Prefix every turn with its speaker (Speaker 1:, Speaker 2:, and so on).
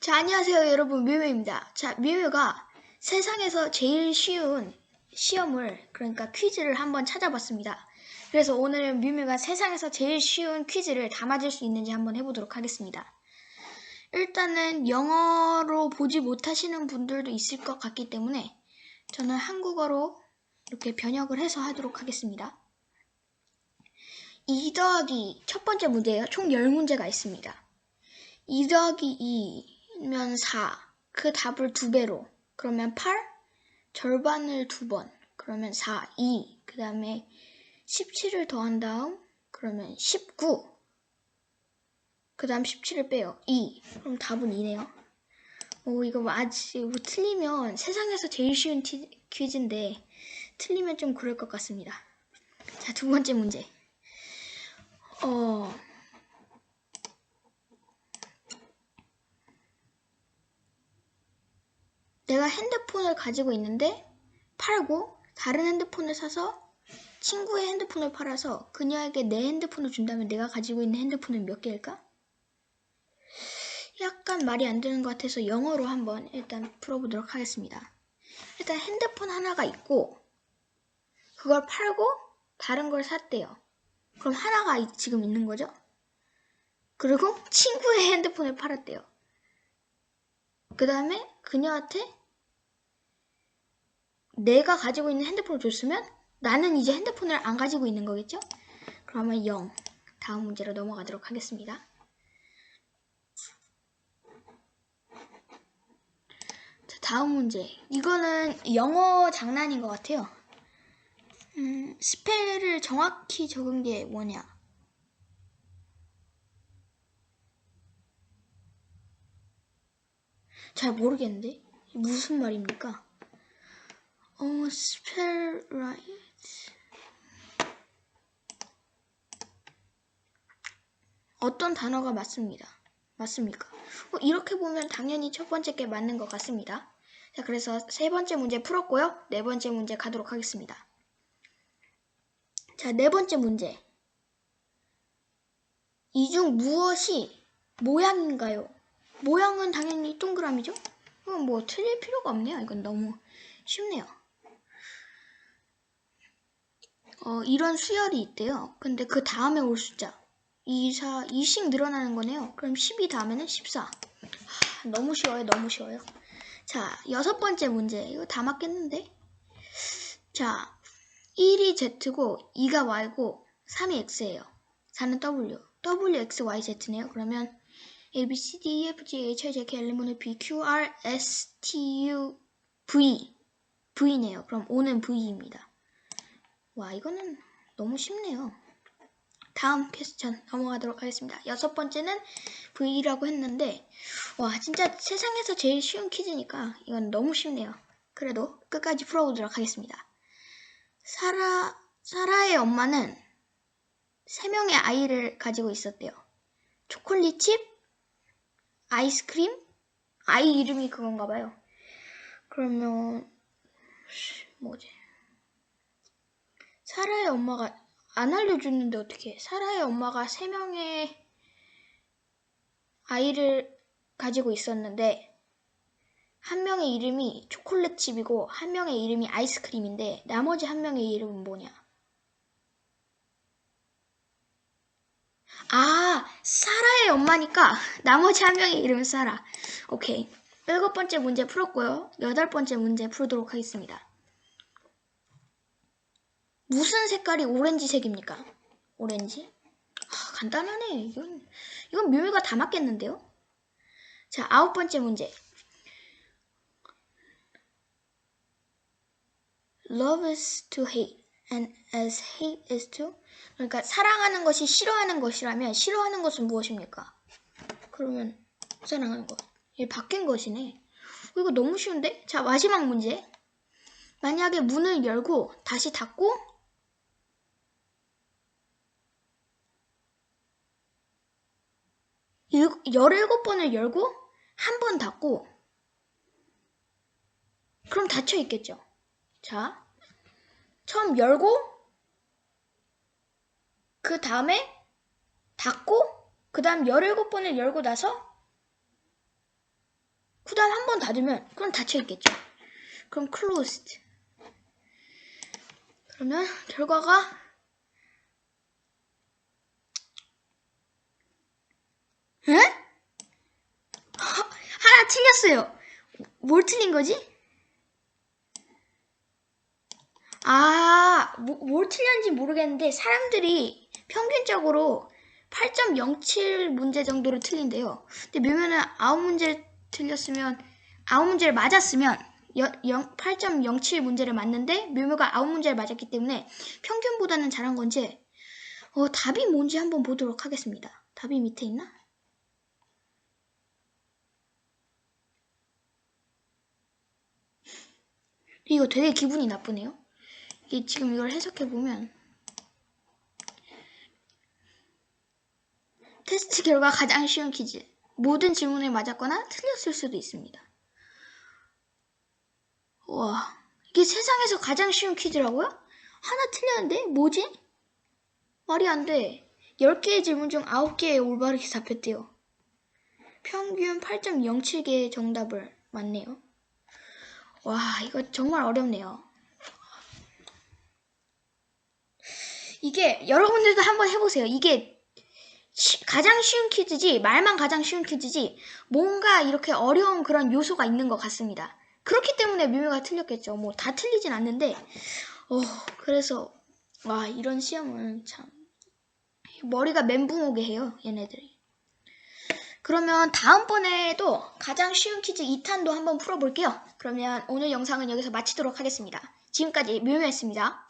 Speaker 1: 자, 안녕하세요, 여러분. 뮤뮤입니다. 자, 뮤뮤가 세상에서 제일 쉬운 시험을, 그러니까 퀴즈를 한번 찾아봤습니다. 그래서 오늘은 뮤뮤가 세상에서 제일 쉬운 퀴즈를 다 맞을 수 있는지 한번 해보도록 하겠습니다. 일단은 영어로 보지 못하시는 분들도 있을 것 같기 때문에 저는 한국어로 이렇게 번역을 해서 하도록 하겠습니다. 2 더하기 첫 번째 문제예요. 총 10문제가 있습니다. 2 더하기 2 면 4. 그 답을 두 배로. 그러면 8. 절반을 두 번. 그러면 4, 2. 그 다음에 17을 더한 다음. 그러면 19. 그 다음 17을 빼요. 2. 그럼 답은 2네요. 오, 이거 아직 뭐 틀리면 세상에서 제일 쉬운 티- 퀴즈인데 틀리면 좀 그럴 것 같습니다. 자, 두 번째 문제. 어, 내가 핸드폰을 가지고 있는데 팔고 다른 핸드폰을 사서 친구의 핸드폰을 팔아서 그녀에게 내 핸드폰을 준다면 내가 가지고 있는 핸드폰은 몇 개일까? 약간 말이 안 되는 것 같아서 영어로 한번 일단 풀어보도록 하겠습니다. 일단 핸드폰 하나가 있고 그걸 팔고 다른 걸 샀대요. 그럼 하나가 이- 지금 있는 거죠? 그리고 친구의 핸드폰을 팔았대요. 그 다음에 그녀한테 내가 가지고 있는 핸드폰을 줬으면 나는 이제 핸드폰을 안 가지고 있는 거겠죠? 그러면 0. 다음 문제로 넘어가도록 하겠습니다. 자, 다음 문제. 이거는 영어 장난인 것 같아요. 음, 스펠을 정확히 적은 게 뭐냐? 잘 모르겠는데? 무슨 말입니까? 어, 스펠 라이트. 어떤 단어가 맞습니다. 맞습니까? 어, 이렇게 보면 당연히 첫 번째 게 맞는 것 같습니다. 자, 그래서 세 번째 문제 풀었고요. 네 번째 문제 가도록 하겠습니다. 자, 네 번째 문제. 이 중 무엇이 모양인가요? 모양은 당연히 동그라미죠? 이건 뭐 틀릴 필요가 없네요. 이건 너무 쉽네요. 어, 이런 수열이 있대요. 근데 그 다음에 올 숫자. 2, 4, 2씩 늘어나는 거네요. 그럼 12 다음에는 14. 하, 너무 쉬워요. 너무 쉬워요. 자, 여섯 번째 문제. 이거 다 맞겠는데? 자, 1이 Z고 2가 Y고 3이 X예요. 4는 W. W, X, Y, Z네요. 그러면 A, B, C, D, E, F, G, H, I, J, K, L, M, N, P, Q, R, S, T, U, V. V네요. 그럼 O는 V입니다. 와, 이거는 너무 쉽네요. 다음 퀘스천 넘어가도록 하겠습니다. 여섯 번째는 V라고 했는데, 와, 진짜 세상에서 제일 쉬운 퀴즈니까 이건 너무 쉽네요. 그래도 끝까지 풀어보도록 하겠습니다. 사라, 사라의 엄마는 세 명의 아이를 가지고 있었대요. 초콜릿칩, 아이스크림, 아이 이름이 그건가 봐요. 그러면, 씨, 뭐지? 사라의 엄마가 안 알려줬는데 어떻게? 사라의 엄마가 세 명의 아이를 가지고 있었는데 한 명의 이름이 초콜릿칩이고 한 명의 이름이 아이스크림인데 나머지 한 명의 이름은 뭐냐? 아, 사라의 엄마니까 나머지 한 명의 이름은 사라. 오케이. 일곱 번째 문제 풀었고요. 여덟 번째 문제 풀도록 하겠습니다. 무슨 색깔이 오렌지색입니까? 오렌지? 아, 간단하네. 이건, 이건 묘미가 다 맞겠는데요? 자, 아홉 번째 문제. Love is to hate, and as hate is to. 그러니까 사랑하는 것이 싫어하는 것이라면 싫어하는 것은 무엇입니까? 그러면 사랑하는 것. 이 바뀐 것이네. 어, 이거 너무 쉬운데? 자, 마지막 문제. 만약에 문을 열고 다시 닫고 일- 17번을 열고 한 번 닫고 그럼 닫혀 있겠죠. 자, 처음 열고 그 다음에 닫고 그 다음 17번을 열고 나서 그 다음 한 번 닫으면 그럼 닫혀 있겠죠. 그럼 closed. 그러면 결과가 에? 틀렸어요. 뭘 틀린 거지? 아, 뭐, 뭘 틀렸는지 모르겠는데 사람들이 평균적으로 8.07 문제 정도로 틀린대요. 근데 묘면은 9문제를 틀렸으면 9문제를 맞았으면 8.07 문제를 맞는데 묘묘가 9문제를 맞았기 때문에 평균보다는 잘한 건지 어, 답이 뭔지 한번 보도록 하겠습니다. 답이 밑에 있나? 이거 되게 기분이 나쁘네요. 이게 지금 이걸 해석해 보면 테스트 결과 가장 쉬운 퀴즈. 모든 질문에 맞았거나 틀렸을 수도 있습니다. 와, 이게 세상에서 가장 쉬운 퀴즈라고요? 하나 틀렸는데? 뭐지? 말이 안 돼. 10개의 질문 중 9개의 올바르게 답했대요. 평균 8.07개의 정답을 맞네요. 와, 이거 정말 어렵네요. 이게 여러분들도 한번 해보세요. 이게 쉬- 가장 쉬운 퀴즈지, 말만 가장 쉬운 퀴즈지, 뭔가 이렇게 어려운 그런 요소가 있는 것 같습니다. 그렇기 때문에 묘묘가 틀렸겠죠. 뭐 다 틀리진 않는데, 어, 그래서, 와, 이런 시험은 참, 머리가 멘붕 오게 해요, 얘네들이. 그러면 다음번에도 가장 쉬운 퀴즈 2탄도 한번 풀어볼게요. 그러면 오늘 영상은 여기서 마치도록 하겠습니다. 지금까지 묘묘였습니다.